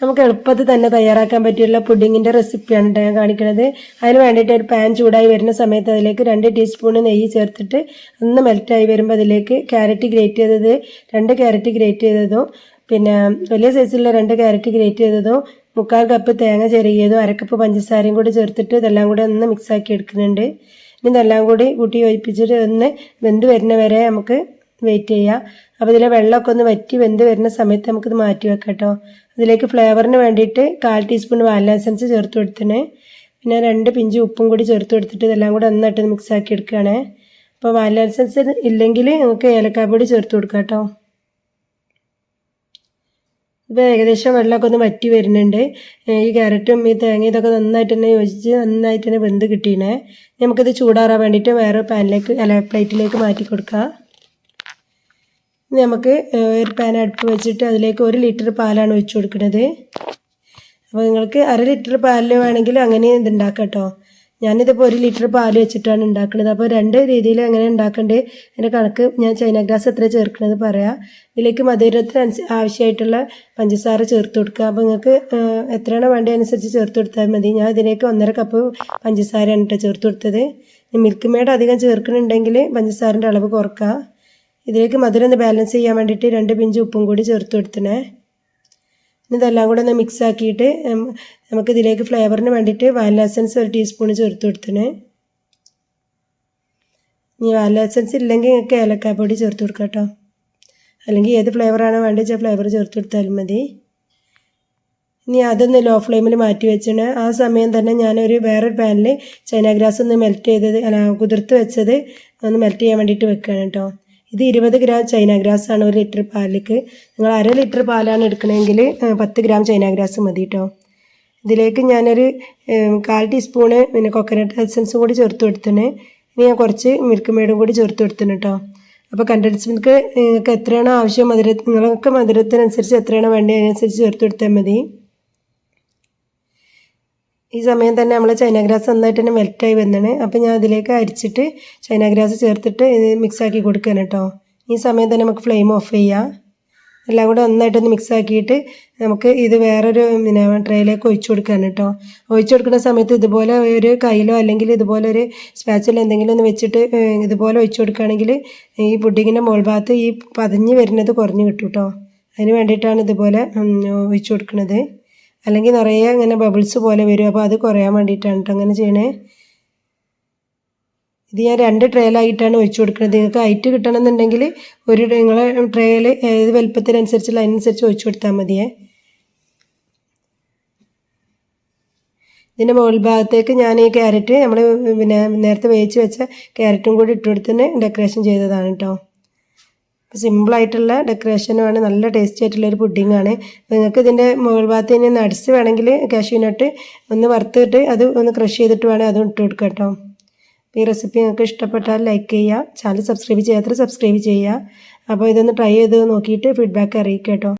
നമുക്ക് എളുപ്പത്തിൽ തന്നെ തയ്യാറാക്കാൻ പറ്റിയുള്ള പുഡിങ്ങിന്റെ റെസിപ്പിയാണ് ഞാൻ കാണിക്കുന്നത് അതിന് വേണ്ടിയിട്ട് ഒരു പാൻ ചൂടായി വരുന്ന സമയത്ത് അതിലേക്ക് രണ്ട് ടീസ്പൂൺ നെയ്യ് ചേർത്തിട്ട് ഒന്ന് മെൽറ്റായി വരുമ്പോൾ അതിലേക്ക് ക്യാരറ്റ് ഗ്രേറ്റ് ചെയ്തത് രണ്ട് ക്യാരറ്റ് ഗ്രേറ്റ് ചെയ്തതും പിന്നെ വലിയ സൈസിലുള്ള രണ്ട് ക്യാരറ്റ് ഗ്രേറ്റ് ചെയ്തതും മുക്കാൽ കപ്പ് തേങ്ങ ചെറിയതും അരക്കപ്പ് പഞ്ചസാരയും കൂടി ചേർത്തിട്ട് ഇതെല്ലാം കൂടി ഒന്ന് മിക്സാക്കി എടുക്കുന്നുണ്ട്. ഇനി ഇതെല്ലാം കൂടി കൂട്ടി യോജിപ്പിച്ചിട്ട് ഒന്ന് വെന്ത് വരുന്ന വരെ നമുക്ക് വെയിറ്റ് ചെയ്യുക അപ്പോൾ ഇതിലെ വെള്ളമൊക്കെ ഒന്ന് വറ്റി വെന്ത് വരുന്ന സമയത്ത് നമുക്കിത് മാറ്റി വെക്കാം കേട്ടോ അതിലേക്ക് ഫ്ലേവറിന് വേണ്ടിയിട്ട് കാൽ ടീസ്പൂൺ വാനില എസൻസ് ചേർത്ത് കൊടുത്തിട്ട് പിന്നെ രണ്ട് പിഞ്ച് ഉപ്പും കൂടി ചേർത്ത് കൊടുത്തിട്ട് ഇതെല്ലാം കൂടെ നന്നായിട്ട് മിക്സ് ആക്കി എടുക്കുകയാണേ അപ്പോൾ വാനില എസൻസ് ഇല്ലെങ്കിൽ നമുക്ക് ഏലക്കാപ്പൊടി ചേർത്ത് കൊടുക്കാം കേട്ടോ. ഇപ്പോൾ ഏകദേശം വെള്ളമൊക്കെ ഒന്ന് വറ്റി വരുന്നുണ്ട്. ഈ ക്യാരറ്റും ഈ തേങ്ങ ഇതൊക്കെ നന്നായിട്ട് തന്നെ യോജിച്ച് നന്നായിട്ട് തന്നെ വെന്ത് കിട്ടിയണേ നമുക്കിത് ചൂടാറാൻ വേണ്ടിയിട്ട് വേറെ പാനിലേക്ക് അല്ല പ്ലേറ്റിലേക്ക് മാറ്റി കൊടുക്കാം. നമുക്ക് ഒരു പാൻ അടുപ്പ് വെച്ചിട്ട് അതിലേക്ക് ഒരു ലിറ്റർ പാലാണ് ഒഴിച്ചു കൊടുക്കുന്നത്. അപ്പോൾ നിങ്ങൾക്ക് അര ലിറ്റർ പാലിൽ വേണമെങ്കിൽ അങ്ങനെ ഇതുണ്ടാക്കാം കേട്ടോ ഞാനിതിപ്പോൾ ഒരു ലിറ്റർ പാൽ വെച്ചിട്ടാണ് ഉണ്ടാക്കുന്നത്. അപ്പോൾ രണ്ട് രീതിയിൽ അങ്ങനെ ഉണ്ടാക്കേണ്ടത് അതിന്റെ കണക്ക് ഞാൻ ചൈന ഗ്രാസ് എത്ര ചേർക്കുന്നത് പറയാം. ഇതിലേക്ക് മധുരത്തിന് ആവശ്യമായിട്ടുള്ള പഞ്ചസാര ചേർത്ത് കൊടുക്കുക. അപ്പോൾ നിങ്ങൾക്ക് എത്രയാണോ വേണ്ട അനുസരിച്ച് ചേർത്ത് കൊടുത്താൽ മതി. ഞാൻ ഇതിലേക്ക് ഒന്നര കപ്പ് പഞ്ചസാരയാണ് കേട്ടോ ചേർത്ത് കൊടുത്തത്. മിൽക്ക് മേഡ് അധികം ചേർക്കുന്നുണ്ടെങ്കിൽ പഞ്ചസാരന്റെ അളവ് കുറക്കുക ഇതിലേക്ക് മധുരം ഒന്ന് ബാലൻസ് ചെയ്യാൻ വേണ്ടിയിട്ട് രണ്ട് പിഞ്ച് ഉപ്പും കൂടി ചേർത്ത് കൊടുത്തണേ. ഇതെല്ലാം കൂടെ ഒന്ന് മിക്സ് ആക്കിയിട്ട് നമുക്ക് ഇതിലേക്ക് ഫ്ലേവറിന് വേണ്ടിയിട്ട് വാനില എസൻസ് ഒരു ടീസ്പൂൺ ചേർത്ത് കൊടുത്തണേ. ഇനി വാനില എസൻസ് ഇല്ലെങ്കിൽ നിങ്ങൾക്ക് ഏലക്കാപ്പൊടി ചേർത്ത് കൊടുക്കാം കേട്ടോ. അല്ലെങ്കിൽ ഏത് ഫ്ലേവറാണോ വേണ്ടത് വെച്ചാൽ ഫ്ലേവർ ചേർത്ത് കൊടുത്താലും മതി. ഇനി അതൊന്ന് ലോ ഫ്ലെയിമിൽ മാറ്റി വെച്ചിട്ട് ആ സമയം തന്നെ ഞാനൊരു വേറൊരു പാനിൽ ചൈന ഗ്രാസ് ഒന്ന് മെൽറ്റ് ചെയ്തത് കുതിർത്ത് വെച്ചത് ഒന്ന് മെൽറ്റ് ചെയ്യാൻ വേണ്ടിയിട്ട് വെക്കുകയാണ് കേട്ടോ. ഇത് ഇരുപത് ഗ്രാം ചൈന ഗ്രാസ് ആണ് ഒരു ലിറ്റർ പാലിലേക്ക്. നിങ്ങൾ അര ലിറ്റർ പാലാണ് എടുക്കണമെങ്കിൽ പത്ത് ഗ്രാം ചൈന ഗ്രാസ് മതി കേട്ടോ ഇതിലേക്ക് ഞാനൊരു കാൽ ടീസ്പൂണ് പിന്നെ കൊക്കനട്ട് എസൻസും കൂടി ചേർത്ത് കൊടുത്തിന് ഇനി ഞാൻ കുറച്ച് മിൽക്ക് മേഡും കൂടി ചേർത്ത് കൊടുത്തിന് കേട്ടോ അപ്പോൾ കണ്ടൻസ് മിൽക്ക് നിങ്ങൾക്ക് എത്രയാണോ ആവശ്യം മധുര നിങ്ങൾക്ക് മധുരത്തിനനുസരിച്ച് എത്രയാണോ വേണ്ടത് അതിനനുസരിച്ച് ചേർത്ത് കൊടുത്താൽ മതി. ഈ സമയം തന്നെ നമ്മൾ ചൈന ഗ്രാസ് നന്നായിട്ട് തന്നെ മെൽറ്റായി വന്നാണ്. അപ്പോൾ ഞാൻ അതിലേക്ക് അരിച്ചിട്ട് ചൈന ഗ്രാസ് ചേർത്തിട്ട് ഇത് മിക്സാക്കി കൊടുക്കുകയാണ് കേട്ടോ ഈ സമയം തന്നെ നമുക്ക് ഫ്ലെയിം ഓഫ് ചെയ്യാം. എല്ലാം കൂടെ നന്നായിട്ടൊന്ന് മിക്സ് ആക്കിയിട്ട് നമുക്ക് ഇത് വേറൊരു പിന്നെ ട്രേയിലേക്ക് ഒഴിച്ചു കൊടുക്കുകയാണ് കേട്ടോ ഒഴിച്ചു കൊടുക്കുന്ന സമയത്ത് ഇതുപോലെ ഒരു കയ്യിലോ അല്ലെങ്കിൽ ഇതുപോലെ ഒരു സ്പാച്ചിലോ എന്തെങ്കിലും ഒന്ന് വെച്ചിട്ട് ഇതുപോലെ ഒഴിച്ചു കൊടുക്കുകയാണെങ്കിൽ ഈ പുഡിങ്ങിന്റെ മുകൾ ഭാഗത്ത് ഈ പതഞ്ഞ് വരുന്നത് കുറഞ്ഞ് കിട്ടും കേട്ടോ അതിന് വേണ്ടിയിട്ടാണ് ഇതുപോലെ ഒഴിച്ചു കൊടുക്കുന്നത്. അല്ലെങ്കിൽ നിറയെ ഇങ്ങനെ ബബിൾസ് പോലെ വരും. അപ്പോൾ അത് കുറയാൻ വേണ്ടിയിട്ടാണ് കേട്ടോ അങ്ങനെ ചെയ്യണേ. ഇത് ഞാൻ രണ്ട് ട്രേലായിട്ടാണ് ഒഴിച്ചു കൊടുക്കുന്നത് നിങ്ങൾക്ക് ഹൈറ്റ് കിട്ടണമെന്നുണ്ടെങ്കിൽ ഒരു നിങ്ങളെ ട്രേയിൽ ഏത് വലുപ്പത്തിനനുസരിച്ചുള്ള അതിനനുസരിച്ച് ഒഴിച്ചു കൊടുത്താൽ മതിയേ. ഇതിന്റെ മുകൾ ഭാഗത്തേക്ക് ഞാൻ ഈ ക്യാരറ്റ് നമ്മൾ പിന്നെ നേരത്തെ വേവിച്ച് വെച്ച ക്യാരറ്റും കൂടി ഇട്ട് കൊടുത്തിന് ഡെക്കറേഷൻ ചെയ്തതാണ് കേട്ടോ സിമ്പിളായിട്ടുള്ള ഡെക്കറേഷനുമാണ് നല്ല ടേസ്റ്റി ആയിട്ടുള്ള ഒരു അപ്പോൾ നിങ്ങൾക്ക് ഇതിന്റെ മുകൾ ഭാഗത്ത് ഇനി നട്സ് വേണമെങ്കിൽ കാഷ്യൂനട്ട് ഒന്ന് വറുത്തിട്ട് അത് ഒന്ന് ക്രഷ് ചെയ്തിട്ട് വേണേൽ അതും ഇട്ട് കൊടുക്കാം കേട്ടോ ഈ റെസിപ്പി നിങ്ങൾക്ക് ഇഷ്ടപ്പെട്ടാൽ ലൈക്ക് ചെയ്യുക. ചാനൽ സബ്സ്ക്രൈബ് ചെയ്യാത്ത സബ്സ്ക്രൈബ് ചെയ്യുക. അപ്പോൾ ഇതൊന്ന് ട്രൈ ചെയ്ത് നോക്കിയിട്ട് ഫീഡ്ബാക്ക് അറിയിക്കുക കേട്ടോ